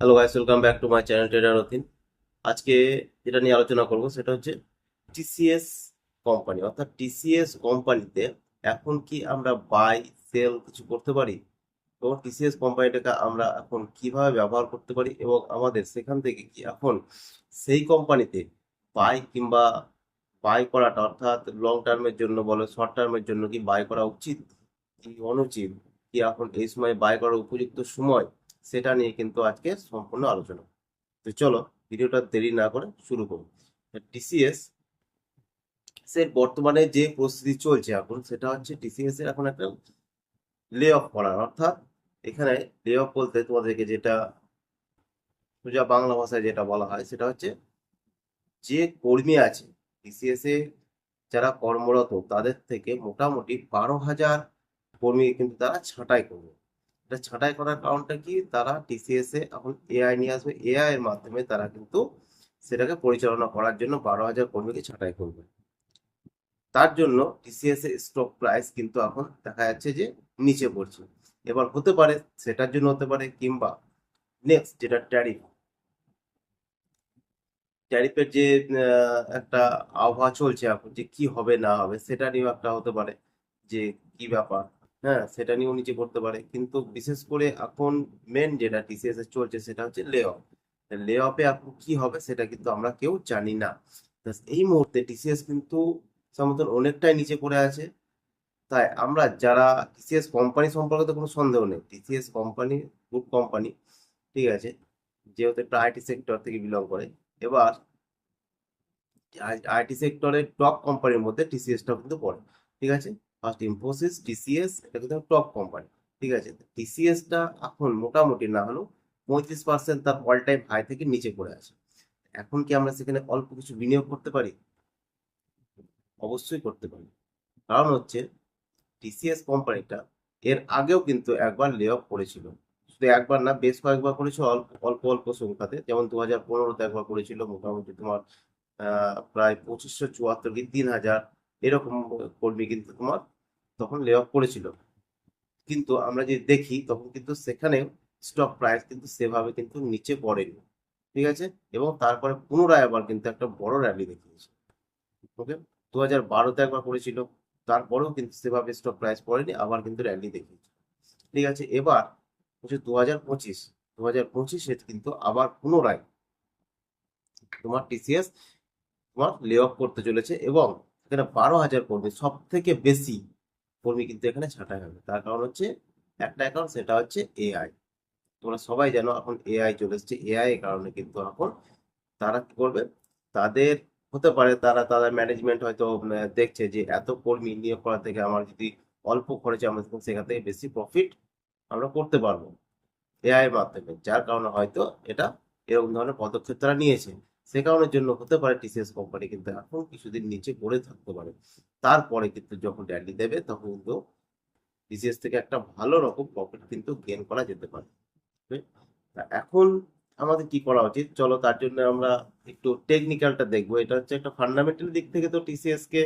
Hello guys welcome back to my channel trader অথিন আজকে যেটা নিয়ে আলোচনা করব সেটা হচ্ছে টিসিএস কোম্পানি অর্থাৎ টিসিএস কোম্পানিতে এখন কি আমরা বাই সেল কিছু করতে পারি? এবং টিসিএস কোম্পানিটাকে আমরা এখন কীভাবে ব্যবহার করতে পারি? এবং আমাদের সেখান থেকে কি এখন সেই কোম্পানিতে বাই কিংবা বাই করাটা, অর্থাৎ লং টার্মের জন্য বলো শর্ট টার্মের জন্য কি বাই করা উচিত? কি অনুচিত কি এখন এই সময় বাই করার উপযুক্ত সময় সেটা নিয়ে কিন্তু আজকে সম্পূর্ণ আলোচনা। তো চলো, ভিডিওটা দেরি না করে শুরু করব। টিসিএস এর বর্তমানে যে পরিস্থিতি চলছে এখন, সেটা হচ্ছে টিসিএস এর এখন একটা লে অফ করার অর্থাৎ এখানে লে অফ বলতে তোমাদেরকে যেটা সোজা বাংলা ভাষায় যেটা বলা হয়, সেটা হচ্ছে যে কর্মী আছে টিসিএস এ যারা কর্মরত, তাদের থেকে মোটামুটি বারো হাজার কর্মী কিন্তু তারা ছাঁটাই করবে। এটা ছাঁটাই করার কারণটা কি? তারা টিসিএস এ এখন এআই নিয়ে আসবে। এআই এর মাধ্যমে তারা কিন্তু সেটাকে পরিচালনা করার জন্য বারো হাজার কর্মীকে ছাঁটাই করবে। তার জন্য টিসিএস এর স্টক প্রাইস কিন্তু এখন দেখা যাচ্ছে যে নিচে পড়ছে। এবার হতে পারে সেটার জন্য হতে পারে কিংবা নেক্সট যেটা ট্যারিফ ট্যারিফের যে একটা আবহাওয়া চলছে এখন যে কি হবে না হবে সেটা নিয়েও একটা হতে পারে যে কি ব্যাপার। হ্যাঁ সেটা নিয়েও নিচে পড়তে পারে। কিন্তু বিশেষ করে এখন মেন যেটা টিসিএস এর চলছে সেটা হচ্ছে লে অফ লে অফে এখন কি হবে সেটা কিন্তু আমরা কেউ জানি না। এই মুহূর্তে টিসিএস কিন্তু সমতল অনেকটাই নিচে পড়ে আছে। তাই আমরা যারা টিসিএস কোম্পানি সম্পর্কে তো কোনো সন্দেহ নেই। টিসিএস কোম্পানি গুড কোম্পানি ঠিক আছে, যেহেতু একটা আইটি সেক্টর থেকে বিলং করে। এবার আইটি সেক্টরের টপ কোম্পানির মধ্যে টিসিএসটা কিন্তু পড়ে, ঠিক আছে? ফার্স্ট ইনফোসিস টিসিএস এটা কিন্তু টপ কোম্পানি ঠিক আছে? টিসিএসটা এখন মোটামুটি না হলেও পঁয়ত্রিশ পার্সেন্ট তার অল টাইম হাই থেকে নিচে পড়ে আছে। এখন কি আমরা সেখানে অল্প কিছু বিনিয়োগ করতে পারি? অবশ্যই করতে পারি। কারণ হচ্ছে টিসিএস কোম্পানিটা এর আগেও কিন্তু একবার লে অফ করেছিল। শুধু একবার না, বেশ কয়েকবার করেছিল অল্প অল্প সংখ্যাতে। যেমন দু হাজার পনেরোতে একবার করেছিল, মোটামুটি তোমার প্রায় পঁচিশশো চুয়াত্তর কি তিন হাজার। এরকম কর্মী কিন্তু তোমার তখন লে অফ করেছিল। কিন্তু আমরা যদি দেখি তখন কিন্তু সেখানে স্টক প্রাইস কিন্তু সেভাবে কিন্তু নিচে পড়েনি। ঠিক আছে? এবং তারপরে পুনরায় আবার কিন্তু একটা বড় র্যালি দেখিয়েছে। ওকে দু হাজার বারোতে একবার করেছিল। তারপরেও কিন্তু সেভাবে স্টক প্রাইস পড়েনি আবার কিন্তু র্যালি দেখিয়েছে। ঠিক আছে? এবার হচ্ছে দু হাজার পঁচিশ। দু হাজার পঁচিশে কিন্তু আবার পুনরায় তোমার টিসিএস তোমার লে অফ করতে চলেছে এবং এখানে বারো হাজার কর্মী সব থেকে বেশি কর্মী কিন্তু এখানে ছাঁটাই হবে। তার কারণ হচ্ছে একটা অ্যাকাউন্ট সেটা হচ্ছে এআই তোমরা সবাই জানো এখন এআই চলে এসছে। এআই কারণে কিন্তু এখন তারা কি করবে? তাদের হতে পারে তারা তাদের ম্যানেজমেন্ট হয়তো দেখছে যে এত কর্মী নিয়োগ করা থেকে আমার যদি অল্প খরচে আমরা সেখান থেকে বেশি প্রফিট আমরা করতে পারব। এআই এর মাধ্যমে, যার কারণে হয়তো এটা এরকম ধরনের পদক্ষেপ তারা নিয়েছে। সে কারণের জন্য হতে পারে টিসিএস কোম্পানি কিন্তু এখন কিছুদিন নিচে পড়ে থাকতে পারে। তারপরে কিন্তু যখন র্যালি দেবে, তখন কিন্তু টিসিএস থেকে একটা ভালো রকম প্রফিট কিন্তু গেন করা যেতে পারে। এখন আমাদের কি করা উচিত? চলো তার জন্য আমরা একটু টেকনিক্যালটা দেখব। এটা হচ্ছে একটা ফান্ডামেন্টাল দিক থেকে তো টিসিএস কে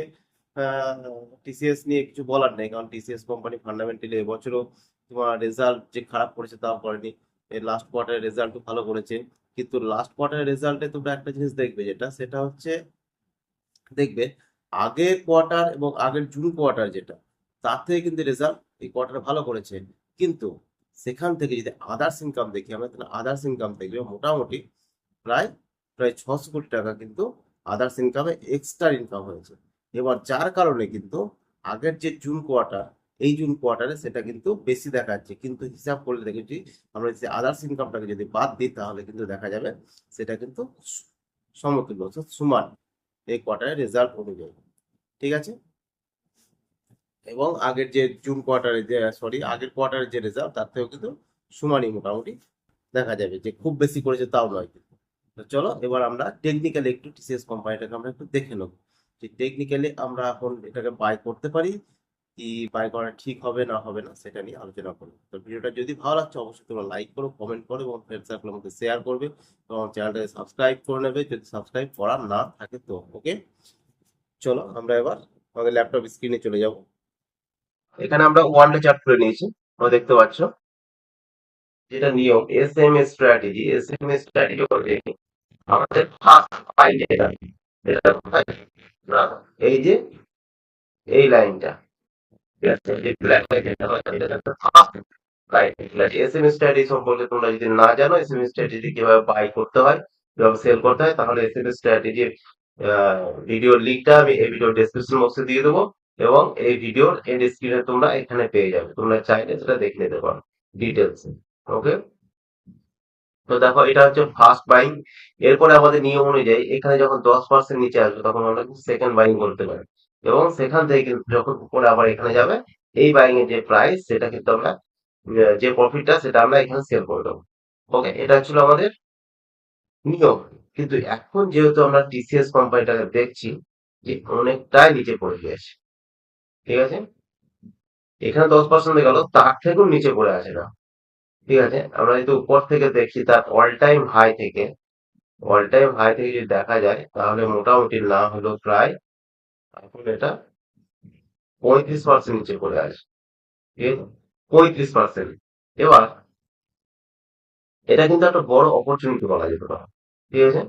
টিসিএস নিয়ে কিছু বলার নেই। কারণ টিসিএস কোম্পানি ফান্ডামেন্টালি এবছরও তোমার রেজাল্ট যে খারাপ করেছে তাও করেনি। লাস্ট কোয়ার্টারের রেজাল্টও ভালো করেছে। কিন্তু লাস্ট কোয়ার্টারের রেজাল্টে তোমরা একটা জিনিস দেখবে যেটা, সেটা হচ্ছে, দেখবে আগের কোয়ার্টার এবং আগের জুন কোয়ার্টার যেটা, তার থেকে কিন্তু রেজাল্ট এই কোয়ার্টারে ভালো করেছে। কিন্তু সেখান থেকে যদি আদার্স ইনকাম দেখি, আমরা তাহলে আদার্স ইনকাম দেখবে মোটামুটি প্রায় প্রায় ছশো কোটি টাকা কিন্তু আদার্স ইনকামে এক্সট্রা ইনকাম হয়েছে। এবার যার কারণে কিন্তু আগের যে জুন কোয়ার্টার এই জুন কোয়ার্টারে সেটা কিন্তু বেশি দেখাচ্ছে। কিন্তু হিসাব করলে দেখেছি, আমরা যদি আদার্স ইনকামটাকে যদি বাদ দিই, তাহলে কিন্তু দেখা যাবে সেটা কিন্তু সমতুল্য, অর্থাৎ সমান এই কোয়ার্টারের রেজাল্ট অনুযায়ী। ঠিক আছে? এবং আগের যে জুন কোয়ার্টারে যে সরি আগের কোয়ার্টারের যে রেজাল্ট তার থেকেও কিন্তু সমানই মোটামুটি দেখা যাবে যে খুব বেশি করেছে তাও নয় কিন্তু। চলো, এবার আমরা টেকনিক্যালি একটু টিসিএস কোম্পানিটাকে আমরা একটু দেখে নেব। যে টেকনিক্যালি আমরা এখন এটাকে বাই করতে পারি কি বাই করা ঠিক হবে, না হবে না, সেটা নিয়ে আলোচনা করব। তো ভিডিওটা যদি ভালো লাগছে, অবশ্যই তোমরা লাইক করো কমেন্ট করো এবং ফ্রেন্ড সার্কেলের মধ্যে শেয়ার করবে। এবং চ্যানেলটাকে সাবস্ক্রাইব করে নেবে। যদি সাবস্ক্রাইব করা না থাকে তো ওকে চলো, আমরা এবার আমাদের ল্যাপটপ স্ক্রিনে চলে যাব। এখানে আমরা ওয়ান ডে চার্ট খুলে নিয়েছি, তোমরা দেখতে পাচ্ছ। যেটা নিয়ম S M S strategy S M S strategy বলতে আমাদের ফার্স্ট ফাইল এটা এই যে, এই লাইনটা ঠিক আছে এই ব্ল্যাক লাইন এটা হয়, এটা একটা first line S M S strategy সম্পর্কে তোমরা যদি না জানো কীভাবে করতে হয় কীভাবে করতে হয় তাহলে দিয়ে দেবো এবং এই ভিডিওর স্ক্রিনে তোমরা এখানে পেয়ে যাবে তোমরা চাইলে সেটা দেখে নিতে পারো ডিটেলস ওকে তো দেখো এটা হচ্ছে ফার্স্ট এরপরে আমাদের নিয়ম অনুযায়ী এখানে যখন দশ পার্সেন্ট নিচে আসবে তখন আমরা সেকেন্ড বাইং করতে পারি। এবং সেখান থেকে যখন উপরে আবার এখানে যাবে, এই বাইং এর যে প্রাইস সেটা কিন্তু আমরা যে প্রফিটটা সেটা আমরা এখানে সেল করে দেবো। ওকে এটা ছিল আমাদের নিয়ম। কিন্তু এখন যেহেতু আমরা টিসিএস কোম্পানিটাকে দেখছি, যে অনেকটাই নিচে পড়ে গিয়েছে। ঠিক আছে? এখানে দশ পার্সেন্ট গেল, তার থেকেও নিচে পড়ে আছে না। ঠিক আছে? আমরা যদি উপর থেকে দেখি, তার অল টাইম হাই থেকে অল টাইম হাই থেকে যদি দেখা যায়, তাহলে মোটামুটি না হলেও প্রায় এখন এটা পঁয়ত্রিশ পার্সেন্ট নিচে পড়ে আছে পঁয়ত্রিশ পার্সেন্ট এবার এটা কিন্তু একটা বড় অপরচুনিটি বলা যেতে পারে। ঠিক আছে?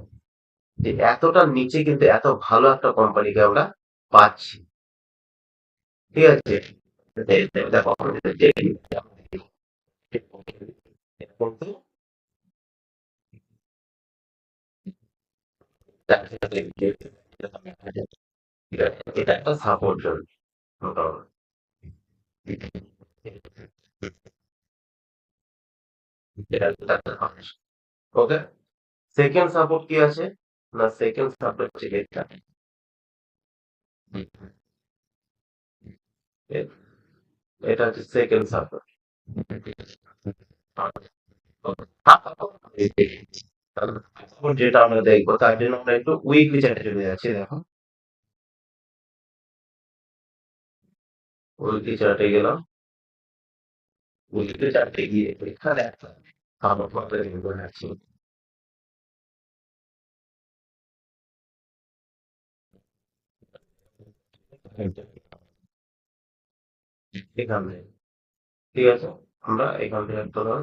যে এতটা নিচে কিন্তু এত ভালো একটা কোম্পানিকে আমরা পাচ্ছি। ঠিক আছে? দেখো, আমরা এটা একটা সাপোর্ট ওকে সেকেন্ড সাপোর্ট কি আছে? না সেকেন্ড সাপোর্ট হচ্ছে এটা। এটা হচ্ছে সেকেন্ড সাপোর্ট যেটা আমরা দেখব, তার জন্য আমরা একটু উইকলি চার্টে চলে যাচ্ছি, দেখো। উইকলি চার্টে গেলাম। উইকলি চার্টে গিয়ে এখানে একটা আছে এখান, ঠিক আছে? আমরা এখান থেকে একটা ধর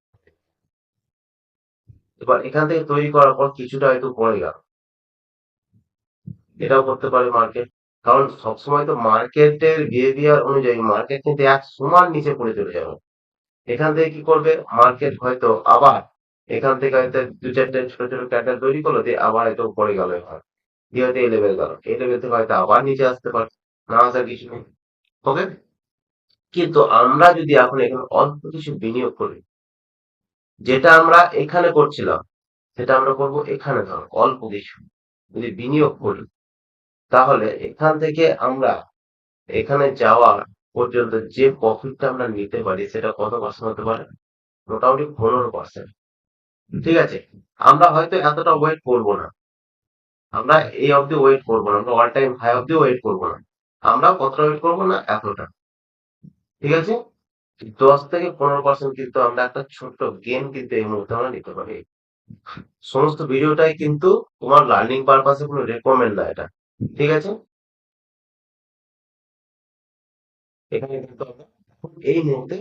এবার এখান থেকে তৈরি করার পর কিছুটা হয়তো পড়ে গেল। এটাও করতে পারে মার্কেট কারণ সবসময় তো মার্কেটের বিহেভিয়ার অনুযায়ী মার্কেট কিন্তু এক সমান নিচে পড়ে চলে যাবে। এখান থেকে কি করবে? মার্কেট হয়তো আবার এখান থেকে হয়তো দু চারটে ছোট ছোট প্যাটার্ন তৈরি করল, দিয়ে আবার হয়তো পড়ে গেল এবার। দিয়ে হয়তো এই লেভেল গেল। এই লেভেল থেকে হয়তো আবার নিচে আসতে পারে। না আসার কিছু নেই। ওকে কিন্তু আমরা যদি এখন এখানে অল্প কিছু বিনিয়োগ করি যেটা আমরা এখানে করছিলাম, সেটা আমরা করব এখানে ধরো, অল্প কিছু। যদি বিনিয়োগ করি, তাহলে এখান থেকে আমরা এখানে যাওয়া পর্যন্ত যে প্রফিটটা আমরা নিতে পারি, সেটা কত পার্সেন্ট হতে পারে? মোটামুটি পনেরো পার্সেন্ট ঠিক আছে? আমরা হয়তো এতটা ওয়েট করব না। আমরা এই অবধি ওয়েট করব না। আমরা অল টাইম হাই অবধি ওয়েট করব না। আমরা কতটা ওয়েট করব না? এতটা। ঠিক আছে? দশ থেকে পনেরো পার্সেন্ট কিন্তু আমরা একটা ছোট্ট গেম কিন্তু এই মুহূর্তে আমরা নিতে পারি। সমস্ত ভিডিওটাই কিন্তু তোমার লার্নিং পারপাসে কোনো রেকমেন্ড না এটা। ঠিক আছে? এখানে কিন্তু আমরা এই মুহূর্তে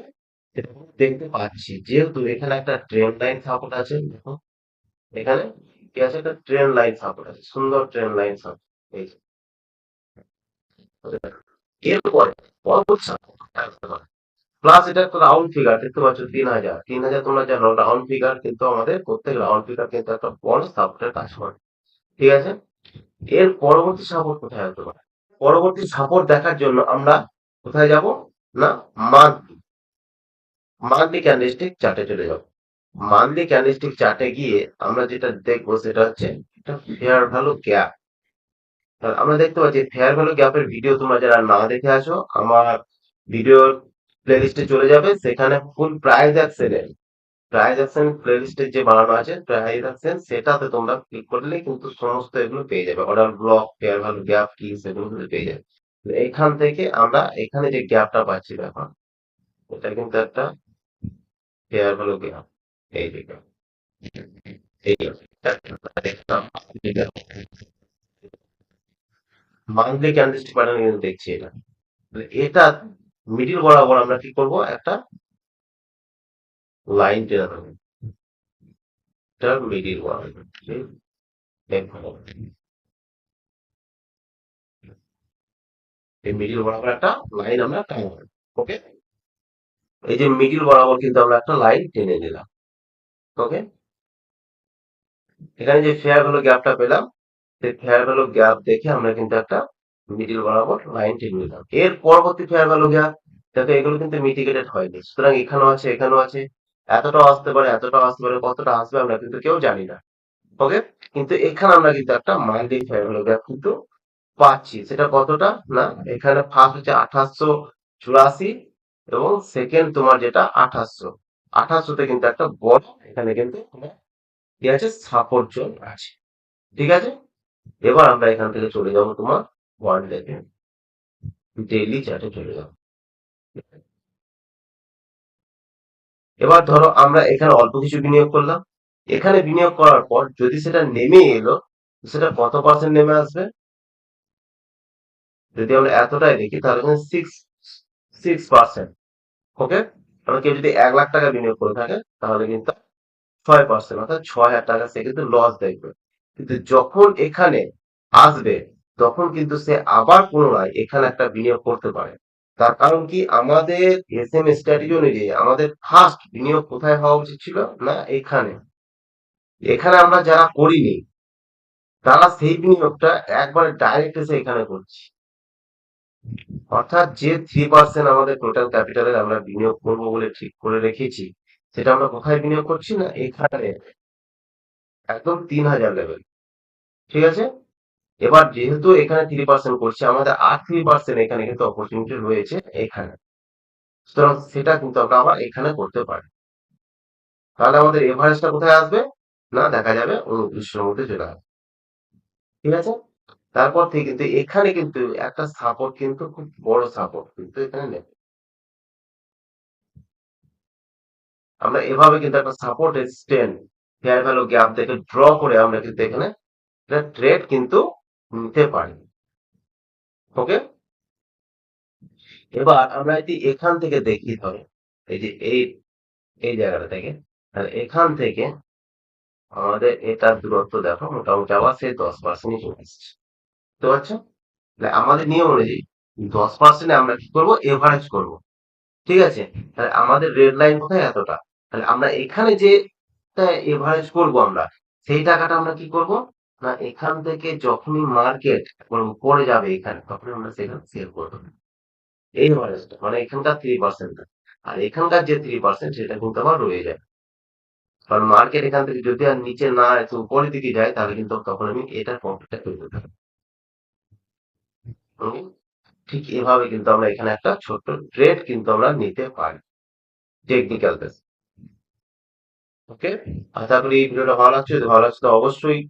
দেখতে পাচ্ছি। যেহেতু এখানে একটা ট্রেন লাইন সাপোর্ট আছে, দেখো। এখানে কি আছে? একটা ট্রেন লাইন সাপোর্ট আছে, সুন্দর ট্রেন লাইন সাপোর্ট এই এরপরে পরবর্তী সাপোর্ট প্লাস এটা একটা রাউন্ড ফিগার দেখতে পাচ্ছ তিন হাজার তিন হাজার তোমরা জানো রাউন্ড ফিগার কিন্তু আমাদের প্রত্যেক রাউন্ড ফিগার কিন্তু একটা বড় সাপোর্টের কাজ করে। ঠিক আছে? এর পরবর্তী সাপোর্ট কোথায় হতে পারে? পরবর্তী সাপোর্ট দেখার জন্য আমরা কোথায় যাব? না মান্থলি মান্থলি ক্যান্ডেলস্টিক চার্টে চলে যাব। মান্থলি ক্যান্ডেলস্টিক চার্টে গিয়ে আমরা যেটা দেখব সেটা হচ্ছে একটা ফেয়ার ভ্যালু গ্যাপ আমরা দেখতে পাচ্ছি ফেয়ার ভ্যালু গ্যাপের ভিডিও তোমরা যারা না দেখে আসো, আমার ভিডিওর প্লেলিস্টে চলে যাবে। সেখানে ফুল প্রাইস অ্যাকশনের প্রাইস অ্যাকশন প্লেলিস্টে যে বানানো আছে প্রাইস অ্যাকশন সেটাতে তোমরা ক্লিক করলে কিন্তু সমস্ত এগুলো পেয়ে যাবে। Order block fair value gap কি সেগুলো কিন্তু পেয়ে যাবে। এখান থেকে আমরা এখানে যে গ্যাপটা পাচ্ছি এখন এটা কিন্তু একটা ফেয়ার ভ্যালু গ্যাপ এই যে দেখলাম। মান্থলি ক্যান্ডেলস্টিক প্যাটার্ন কিন্তু দেখছি এটা। এটা মিডিল বরাবর আমরা কি করব? একটা লাইন টেনে দেবো এটা মিডিল বরাবর এই মিডিল বরাবর একটা লাইন আমরা টানবো ওকে এই যে মিডিল বরাবর কিন্তু আমরা একটা লাইন টেনে নিলাম ওকে এখানে যে ফেয়ার ভ্যালু গ্যাপটা পেলাম, সেই ফেয়ার ভ্যালু গ্যাপ দেখে আমরা কিন্তু একটা মিডিল বরাবর লাইন নিলাম এর পরবর্তী ফেয়ার ভ্যালু গ্যাপ দেখো এগুলো কিন্তু মিটিগেটেড হয়নি। সুতরাং এখানেও আছে এখানেও আছে। এতটাও আসতে পারে, এতটাও আসতে পারে, কতটা আসবে আমরা কিন্তু কেউ জানি না। ওকে কিন্তু এখানে আমরা কিন্তু একটা মান্থলি ফেয়ার ভ্যালু গ্যাপ কিন্তু পাচ্ছি। সেটা কতটা? না, এখানে ফার্স্ট হচ্ছে আঠাশশো চুরাশি এবং সেকেন্ড তোমার যেটা আঠাশশো। আঠাশশোতে কিন্তু একটা বড়, এখানে কিন্তু তোমার কি আছে? সাপোর্ট জোন আছে। ঠিক আছে? এবার আমরা এখান থেকে চলে যাব তোমার ওয়ান ডেতে ডেইলি চার্টে চলে যাব এবার ধরো আমরা এখানে অল্প কিছু বিনিয়োগ করলাম। এখানে বিনিয়োগ করার পর যদি সেটা নেমে এলো সেটা কত পার্সেন্ট নেমে আসবে? যদি আমরা এতটাই দেখি, তাহলে সিক্স সিক্স পার্সেন্ট ওকে আমরা কেউ যদি এক লাখ টাকা বিনিয়োগ করে থাকে, তাহলে কিন্তু ছয় পার্সেন্ট অর্থাৎ ছয় হাজার টাকা সে কিন্তু লস দেখবে। কিন্তু যখন এখানে আসবে তখন কিন্তু সে আবার পুনরায় এখানে একটা বিনিয়োগ করতে পারে। তার কারণ কি? আমাদের এস এম স্ট্র্যাটেজি অনুযায়ী আমাদের ফার্স্ট বিনিয়োগ কোথায় হওয়া উচিত ছিল? না, এখানে। এখানে আমরা যারা করিনি, তারা সেই বিনিয়োগটা একবারে ডাইরেক্ট এসে এখানে করছি। অর্থাৎ যে থ্রি পার্সেন্ট আমাদের টোটাল ক্যাপিটালের আমরা বিনিয়োগ করব বলে ঠিক করে রেখেছি, সেটা আমরা কোথায় বিনিয়োগ করছি? না, এখানে। একদম তিন হাজার লেভেল ঠিক আছে? এবার যেহেতু এখানে থ্রি পার্সেন্ট করছে, আমাদের আর থ্রি পার্সেন্ট এখানে কিন্তু অপরচুনিটি রয়েছে এখানে। সুতরাং সেটা কিন্তু আমরা আবার এখানে করতে পারি। তাহলে আমাদের এভারেজটা কোথায় আসবে? না, দেখা যাবে উনত্রিশের মধ্যে চলে আসবে। ঠিক আছে? তারপর থেকে কিন্তু এখানে কিন্তু একটা সাপোর্ট কিন্তু খুব বড় সাপোর্ট কিন্তু এখানে নেবে আমরা এভাবে কিন্তু একটা support stand fair value gap দেখে ড্র করে আমরা কিন্তু এখানে ট্রেড কিন্তু নিতে পারি। ওকে এবার আমরা যদি এখান থেকে দেখি ধরো, এই যে এই এই জায়গাটা থেকে। তাহলে এখান থেকে আমাদের এটার দূরত্ব দেখো, মোটামুটি আবার সেই দশ পার্সেন্টই চলে আসছে। বুঝতে পারছ? তাহলে আমাদের নিয়ম অনুযায়ী দশ পার্সেন্টে আমরা কি করব? এভারেজ করব। ঠিক আছে? তাহলে আমাদের রেড লাইন কোথায়? এতটা। তাহলে আমরা এখানে যে এভারেজ করব আমরা, সেই টাকাটা আমরা কি করব? না, এখান থেকে যখনই মার্কেট উপরে যাবে এখানে তখন আমরা সেখানে সেল করব। এই এভারেজটা মানে এখানকার থ্রি পার্সেন্ট আর এখানকার যে থ্রি পার্সেন্ট সেটা কিন্তু আবার রয়ে যায় কারণ মার্কেট এখান থেকে যদি আর নিচে না একটু উপরের দিকে যায়, তাহলে কিন্তু তখন আমি এটার প্রফিটটা তুলতে থাকি ঠিক এভাবে কিন্তু আমরা এখানে একটা ছোট্ট ট্রেড কিন্তু আমরা নিতে পারি। টেকনিক্যাল বেস ওকে আশা করি এই ভিডিওটা ভালো লাগছে। ভালো লাগছে, তো অবশ্যই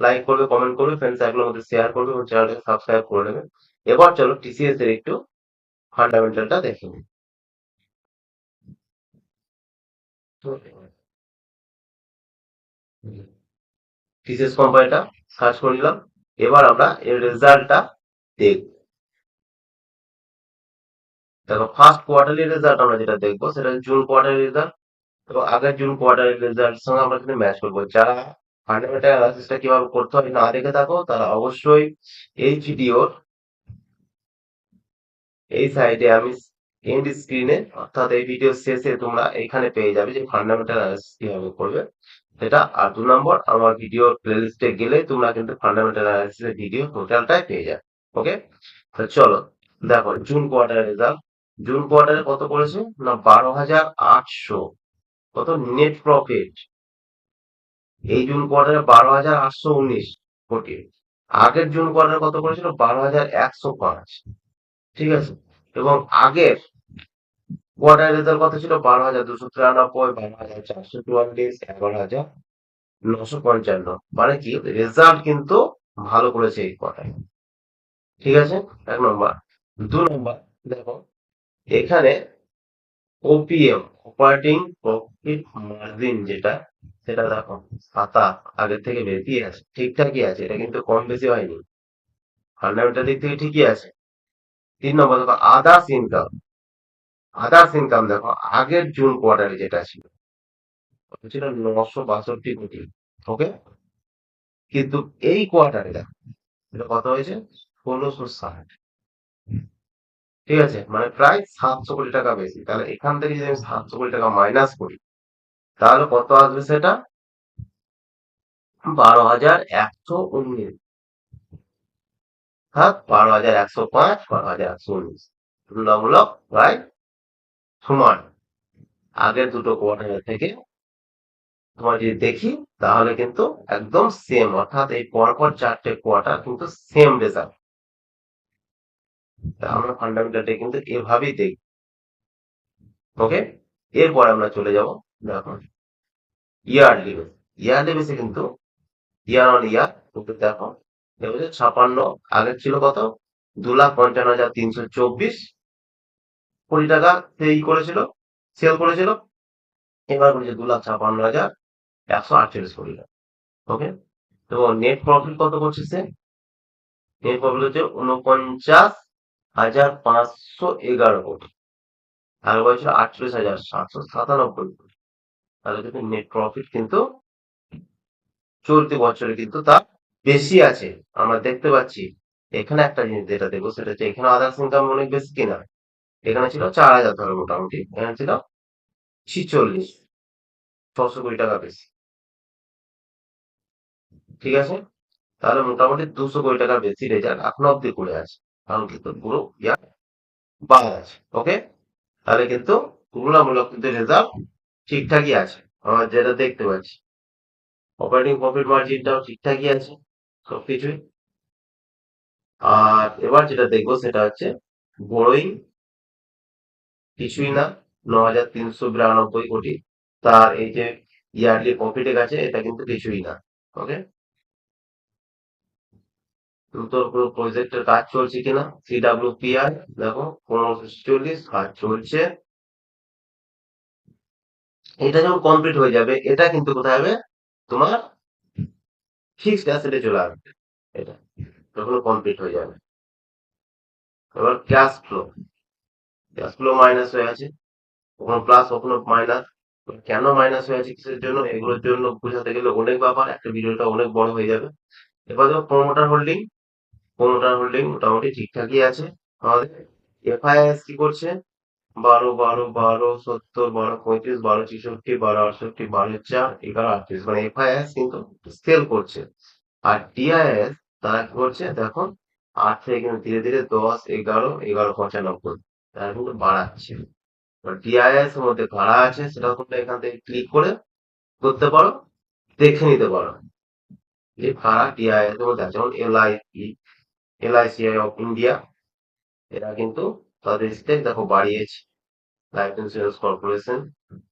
লাইক করবে কমেন্ট করবে ফ্রেন্ডস সার্কেলের মধ্যে শেয়ার করবে এবং চ্যানেলটাকে সাবস্ক্রাইব করে নেবে। এবার চলো টিসিএস এর একটু ফান্ডামেন্টালটা দেখে নিই। টিসিএস কোম্পানিটা সার্চ করে নিলাম। এবার আমরা এর রেজাল্টটা দেখব। দেখো ফার্স্ট কোয়ার্টারলি রেজাল্ট আমরা যেটা দেখব, সেটা জুন কোয়ার্টারলি রেজাল্ট এবং আগের জুন কোয়ার্টারলি রেজাল্ট সঙ্গে আমরা কিন্তু ম্যাচ করব। যারা ফান্ডামেন্টাল অ্যানালিসিসটা কীভাবে করতে হয় না দেখে থাকো তারা অবশ্যই এই ভিডিওর এই সাইডে আমি এন্ড স্ক্রিনে অর্থাৎ এই ভিডিও শেষে তোমরা এখানে পেয়ে যাবে যে ফান্ডামেন্টাল অ্যানালিসিস কীভাবে করবে। সেটা আর দু নম্বর, আমার ভিডিও প্লেলিস্টে গেলে তোমরা কিন্তু ফান্ডামেন্টাল অ্যানালিসিসের ভিডিও টোটালটাই পেয়ে যাবে ওকে তো চলো, দেখো জুন কোয়ার্টার রেজাল্ট জুন কোয়ার্টারে কত করেছে? না, বারো হাজার আটশো। কত নেট প্রফিট এই জুন কোয়ার্টারে বারো হাজার আটশো উনিশ কোটি আগের জুন কোয়ার্টার কত করেছিল? বারো হাজার একশো পাঁচ। ঠিক আছে? এবং আগের কোয়ার্টার রেজাল্ট কত ছিল? বারো হাজার দুশো তিরানব্বই, বারো হাজার চারশো চুয়াল্লিশ, এগারো হাজার নশো পঞ্চান্ন। মানে কি? রেজাল্ট কিন্তু ভালো করেছে এই কোয়ার্টারে। ঠিক আছে? এক নম্বর। দু নম্বর, দেখো, এখানে ওপিএম অপারেটিং প্রফিট মার্জিন যেটা সেটা দেখো খাতা আগের থেকে বেশি আছে ঠিকঠাকই আছে, এটা কিন্তু কম বেশি হয়নি। ফান্ডামেন্টাল দিক থেকে ঠিকই আছে। তিন নম্বর দেখো আদার্স ইনকাম আদার্স ইনকাম দেখো, আগের জুন কোয়ার্টারে যেটা ছিল ছিল নশো বাষট্টি কোটি ওকে কিন্তু এই কোয়ার্টারে দেখো, এটা কত হয়েছে? ষোলোশো ষাট। ঠিক আছে? মানে প্রায় সাতশো কোটি টাকা বেশি। তাহলে এখান থেকে যদি আমি সাতশো কোটি টাকা মাইনাস করি তাহলে কত আসবে সেটা? বারো হাজার একশো উনিশ। হ্যাঁ বারো হাজার একশো পাঁচ, বারো হাজার একশো উনিশ। তুলনামূলক প্রায় সমান। আগের দুটো কোয়ার্টার থেকে তোমার যদি দেখি, তাহলে কিন্তু একদম সেম অর্থাৎ এই পরপর চারটে কোয়ার্টার কিন্তু সেম রেজাল্ট আমরা ফান্ডামেন্টালটা কিন্তু এভাবেই দেখি ওকে এরপর আমরা চলে যাব ইয়ারলি বেস ইয়ারলি বেসে কিন্তু ইয়ার অন ইয়ার কিন্তু দেখো ছাপান্ন আগের ছিল কত? দু লাখ পঞ্চান্ন হাজার তিনশো চব্বিশ কোটি টাকা সেই করেছিল সেল করেছিল। এবার করেছে দু লাখ ছাপান্ন হাজার একশো আটচল্লিশ কোটি টাকা। ওকে তো নেট প্রফিট কত করছে সে? নেট প্রফিট হচ্ছে উনপঞ্চাশ হাজার পাঁচশো এগারো কোটি। আর বলছিল আটচল্লিশ হাজার সাতশো সাতানব্বই কোটি। তাহলে কিন্তু নেট প্রফিট কিন্তু চলতি বছরে কিন্তু তা বেশি আছে। আমরা দেখতে পাচ্ছি, এখানে একটা জিনিস যেটা দেখব সেটা হচ্ছে এখানে আদার্স ইনকাম অনেক বেশি কিনা। এখানে ছিল চার হাজার ধরো মোটামুটি, এখানে ছিল ছিচল্লিশ, ছশো কোটি টাকা বেশি। ঠিক আছে? তাহলে মোটামুটি দুশো কোটি টাকা বেশি রেজাল্ট এখনও অব্দি করে আছে। কারণ কিন্তু পুরো ইয়ার বাদ আছে ওকে তাহলে কিন্তু তুলনামূলক কিন্তু রেজাল্ট ঠিকঠাকই আছে। আমরা যেটা দেখতে পাচ্ছি। অপারেটিং প্রফিট মার্জিনটাও ঠিকঠাকই আছে, সবকিছুই। আর এবার যেটা দেখব সেটা হচ্ছে বড়োইং কিছুই না ন হাজার তিনশো বিরানব্বই কোটি। তার এই যে ইয়ারলি প্রফিটে গেছে, এটা কিন্তু কিছুই না ওকে তোর কোনো প্রজেক্টের কাজ চলছে কিনা? সিডাব্লিউপিআই দেখো, পনেরোশো চল্লিশ কাজ চলছে। এটা যখন কমপ্লিট হয়ে যাবে, এটা কিন্তু কোথায় হবে? তোমার ফিক্সড অ্যাসেটে চলে আসবে। এটা যখন কমপ্লিট হয়ে যাবে। এবার cash flow cash flow minus হয়ে আছে। কখনো প্লাস কখনো মাইনাস কেন মাইনাস হয়ে আছে কিসের জন্য? এগুলোর জন্য বোঝাতে গেলে অনেক ব্যাপার। একটা ভিডিওটা অনেক বড় হয়ে যাবে। এবার দেখো প্রোমোটার হোল্ডিং প্রোমোটার হোল্ডিং মোটামুটি ঠিকঠাকই আছে। আমাদের এফআইএস কি করছে? বারো বারো বারো, সত্তর, বারো, পঁয়ত্রিশ, বারো, ছেষট্টি, বারো, আটষট্টি, বারো, চার, এগারো, আটত্রিশ মানে এফআইএস কিন্তু সেল করছে। আর ডিআইএস তারা কি করছে? দেখো, আট থেকে কিন্তু ধীরে ধীরে দশ, এগারো এগারো, পঁচানব্বই, তারা কিন্তু বাড়াচ্ছে। ডিআইএস এর মধ্যে কারা আছে সেটা তোমরা এখান থেকে ক্লিক করে করতে পারো, দেখে নিতে পারো। যে কারা ডিআইএস এর মধ্যে আছে, যেমন এলআইপি এলআইসিআই অফ ইন্ডিয়া এরা কিন্তু তাদের স্টেক দেখো বাড়িয়েছে। লাইফ ইন্স্যুরেন্স কর্পোরেশন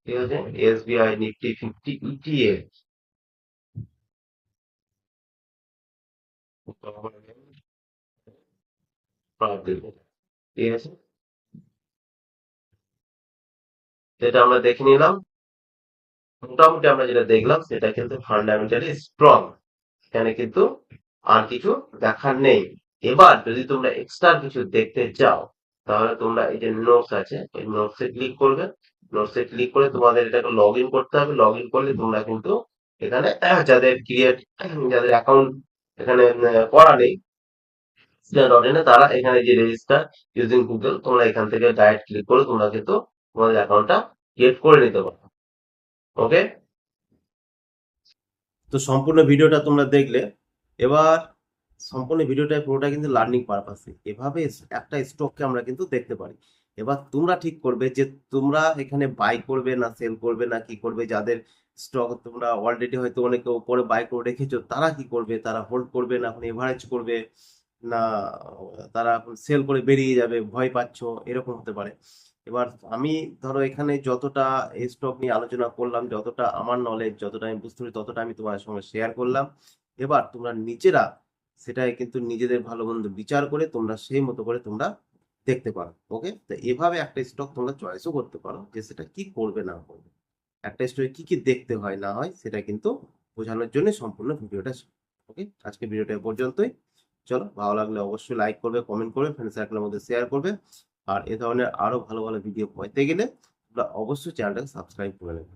ঠিক আছে এসবিআই নিফটি ফিফটি ইটিএফ যেটা আমরা দেখে নিলাম, মোটামুটি আমরা যেটা দেখলাম, সেটা কিন্তু ফান্ডামেন্টালি স্ট্রং এখানে কিন্তু আর কিছু দেখার নেই। এবার যদি তোমরা এক্সট্রা কিছু দেখতে চাও তাহলে তোমরা এই যে নোটস আছে, এই এ ক্লিক করবে। নোটস ক্লিক করে তোমাদের এটাকে লগ ইন করতে হবে। লগ ইন করলে তোমরা কিন্তু এখানে যাদের ক্রিয়েট যাদের অ্যাকাউন্ট এখানে করা নেই তারা এখানে যে রেজিস্টার ইউজিং গুগল তোমরা এখান থেকে ডাইরেক্ট ক্লিক করে তোমরা কিন্তু তোমাদের অ্যাকাউন্টটা ক্রিয়েট করে নিতে পারো। ওকে তো সম্পূর্ণ ভিডিওটা তোমরা দেখলে। এবার সম্পূর্ণ ভিডিওটা পুরোটা কিন্তু লার্নিং পারপাসে এভাবে একটা স্টককে আমরা কিন্তু দেখতে পারি। এবার তোমরা ঠিক করবে যে তোমরা এখানে বাই করবে না সেল করবে না, কি করবে? যাদের স্টক তোমরা অলরেডি হয়তো অনেকে উপরে বাই করে রেখেছো, তারা কি করবে? তারা হোল্ড করবে না, এখন এভারেজ করবে না, তারা সেল করে বেরিয়ে যাবে, ভয় পাচ্ছ, এরকম হতে পারে। এবার আমি ধরো এখানে যতটা এই স্টক নিয়ে আলোচনা করলাম, যতটা আমার নলেজ যতটা আমি বুঝতে পারি ততটা আমি তোমার সঙ্গে শেয়ার করলাম। এবার তোমরা নিজেরা সেটাই কিন্তু নিজেদের ভালো মন্দ বিচার করে তোমরা সেই মতো করে তোমরা দেখতে পারো ওকে তো এভাবে একটা স্টক তোমরা চয়েসও করতে পারো যে সেটা কি করবে না করবে। একটা স্টকে কি কি দেখতে হয় না হয় সেটা কিন্তু বোঝানোর জন্য সম্পূর্ণ ভিডিওটা ওকে আজকে ভিডিওটা পর্যন্তই। চলো, ভালো লাগলে অবশ্যই লাইক করবে কমেন্ট করবে ফ্রেন্ড সার্কেলের মধ্যে শেয়ার করবে। আর এ ধরনের আরও ভালো ভালো ভিডিও পেতে গেলে তোমরা অবশ্যই চ্যানেলটাকে সাবস্ক্রাইব করে নেবে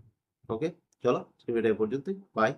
ওকে চলো ভিডিওটা পর্যন্তই। বাই